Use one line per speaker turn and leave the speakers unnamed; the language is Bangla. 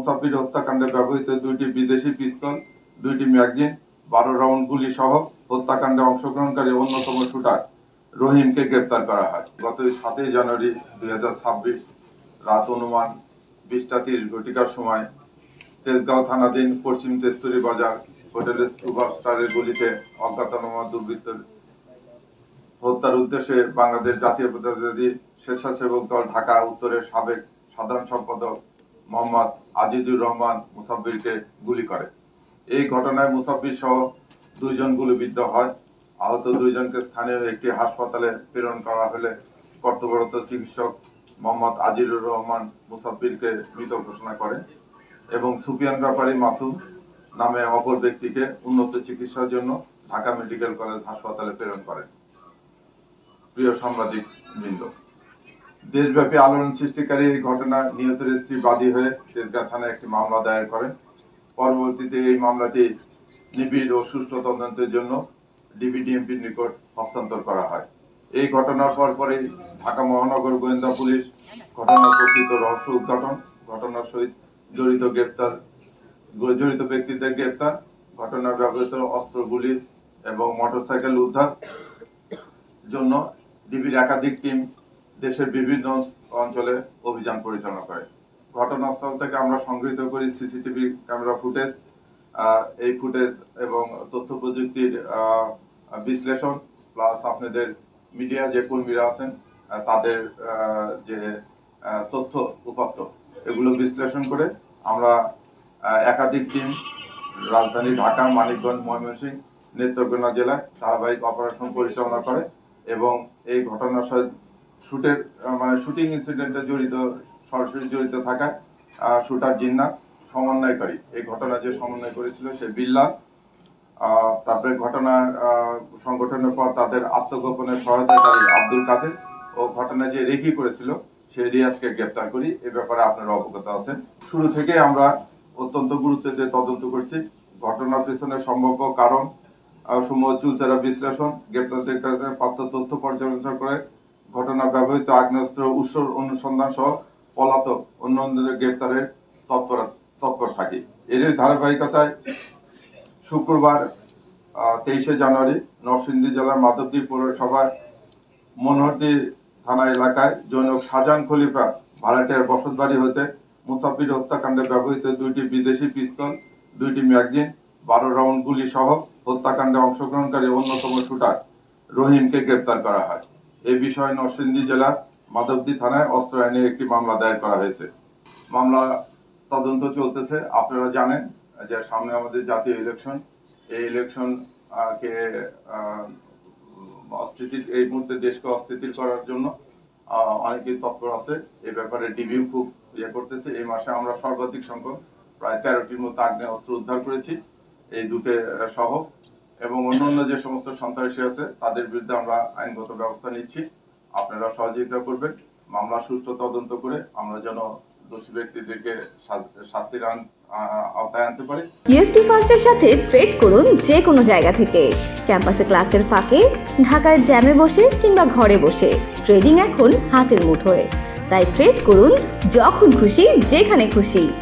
মুসাফির হত্যাকাণ্ডে ব্যবহৃত দুইটি বিদেশি পিস্তল, দুইটি ম্যাগজিন, বারো রাউন্ড গুলি সহ হত্যাকাণ্ডে অংশগ্রহণকারী অন্যতম শুটার রহিমকে গ্রেপ্তার করা হয়। গত সাতই জানুয়ারি দুই হাজার ছাব্বিশ রাত অনুমান বিশটা তিরিশ ঘটিকার সময় তেজগাঁও থানাধীন পশ্চিম তেস্তুরি বাজার হোটেলের সুপারস্টারের গলিতে অজ্ঞাতনামা দুর্বৃত্তের হত্যার উদ্দেশ্যে বাংলাদেশ জাতীয় প্রতিনিধি স্বেচ্ছাসেবক দল ঢাকা উত্তরের সাবেক সাধারণ সম্পাদক মোহাম্মদ আজিজুর রহমান মুসাব্বিরকে গুলি করে। এই ঘটনায় মুসাব্বির সহ দুইজন গুলিবিদ্ধ হয়। আহত দুইজনকে স্থানীয় একটি হাসপাতালে প্রেরণ করা হলে কর্তব্যরত চিকিৎসক মোহাম্মদ আজিজুর রহমান মুসাব্বিরকে মৃত ঘোষণা করেন এবং সুফিয়ান ব্যাপারী মাসুম নামে অপর ব্যক্তিকে উন্নত চিকিৎসার জন্য ঢাকা মেডিকেল কলেজ হাসপাতালে প্রেরণ করেন। প্রিয় সাংবাদিক বৃন্দ দেশব্যাপী আলোড়ন সৃষ্টিকারী এই ঘটনা নিহতের স্ত্রী বাদী হয়ে তেজগাঁ থানায় একটি মামলা দায়ের করেন। পরবর্তীতে এই মামলাটি নিবিড় ও সুষ্ঠু তদন্তের জন্য ডিবিডিএমপির নিকট হস্তান্তর করা হয়। এই ঘটনার পর পরেই ঢাকা মহানগর গোয়েন্দা পুলিশ ঘটনার প্রকৃত রহস্য উদ্ঘাটন, ঘটনার সহিত জড়িত গ্রেপ্তার, জড়িত ব্যক্তিদের গ্রেপ্তার, ঘটনার ব্যবহৃত অস্ত্রগুলি এবং মোটরসাইকেল উদ্ধার জন্য ডিবির একাধিক টিম দেশের বিভিন্ন অঞ্চলে অভিযান পরিচালনা করে। ঘটনাস্থল থেকে আমরা সংগৃহীত করি সিসিটিভি ক্যামেরা ফুটেজ এই ফুটেজ এবং তথ্য প্রযুক্তির বিশ্লেষণ, প্লাস আপনাদের মিডিয়া যে কর্মীরা আছেন তাদের যে তথ্য উপাত্ত, এগুলো বিশ্লেষণ করে আমরা একাধিক টিম রাজধানী ঢাকা, মানিকগঞ্জ, ময়মনসিংহ, নেত্রকোনা জেলায় ধারাবাহিক অপারেশন পরিচালনা করে এবং এই ঘটনার সাথে শুটের মানে শুটিং ইনসিডেন্টে জড়িত, সরাসরি জড়িত থাকা শুটার জিন্না সমন্বয়কারী। এই ঘটনা যে সমন্বয় করেছিল সে বিল্লাল। তারপরে ঘটনা সংগঠনের পর তাদের আত্মগোপনের সহায়তাকারী আব্দুল কাদের ও ঘটনা যে রেকি করেছিল সে রিয়াজকে গ্রেপ্তার করি। এ ব্যাপারে আপনারা অবগত আছেন। শুরু থেকে আমরা অত্যন্ত গুরুত্ব দিয়ে তদন্ত করছি। ঘটনার পেছনে সম্ভাব্য কারণ সমূহ চুলচেরা বিশ্লেষণ গ্রেপ্তারদের প্রাপ্ত তথ্য পর্যালোচনা করে ঘটনা ব্যবহৃত আগ্নেয়াস্ত্র উৎস অনুসন্ধান সহ পলাতক অন্যদের গ্রেপ্তারের তৎপর তৎপর থাকি। এর ধারাবাহিকতায় শুক্রবার তেইশে জানুয়ারি নরসিংদী জেলার মাধবদী পৌরসভার মনোহরদী থানা এলাকায় জৈনক শাহজাহান খলিফা ভাড়াটিয়ার বসতবাড়ি হতে মুসাফির হত্যাকাণ্ডে ব্যবহৃত দুইটি বিদেশি পিস্তল, দুইটি ম্যাগজিন, বারো রাউন্ড গুলি সহ হত্যাকাণ্ডে অংশগ্রহণকারী অন্যতম শুটার রহিমকে গ্রেপ্তার করা হয়। এ বিষয়ে নরসিংদী জেলার মাধবদী থানায় অস্ত্র আইনে একটি মামলা দায়ের করা হয়েছে। মামলা তদন্ত চলতেছে, আপনারা জানেন যে সামনে আমাদের জাতীয় ইলেকশন এই ইলেকশন কে অস্থিতির এই মুহূর্তে দেশকে অস্থিতির করার জন্য অনেকেই তৎপর আছে। এই ব্যাপারে ডিবিউ খুব ইয়ে করতেছে। এই মাসে আমরা সর্বাধিক সংখ্যক, প্রায় তেরোটির মতো আগ্নেয় অস্ত্র উদ্ধার করেছি। এই দুটো সহ। এবং অন্যান্য যে সমস্ত সন্ত্রাসী আছে, তাদের বিরুদ্ধে আমরা আইনগত ব্যবস্থা নিচ্ছি। আপনারা সহযোগিতা করবেন। মামলা সুষ্ঠু তদন্ত করে আমরা যেন দোষী ব্যক্তিদেরকে শাস- শাস্তির আওতায় আনতে পারি।
ইউএফটি ফার্স্টের সাথে ট্রেড করুন যে কোনো জায়গা থেকে। ক্যাম্পাসে ক্লাসের ফাঁকে, ঢাকার জ্যামে বসে কিংবা ঘরে বসে। ট্রেডিং এখন হাতের মুঠোয়। তাই ট্রেড করুন যখন খুশি, যেখানে খুশি।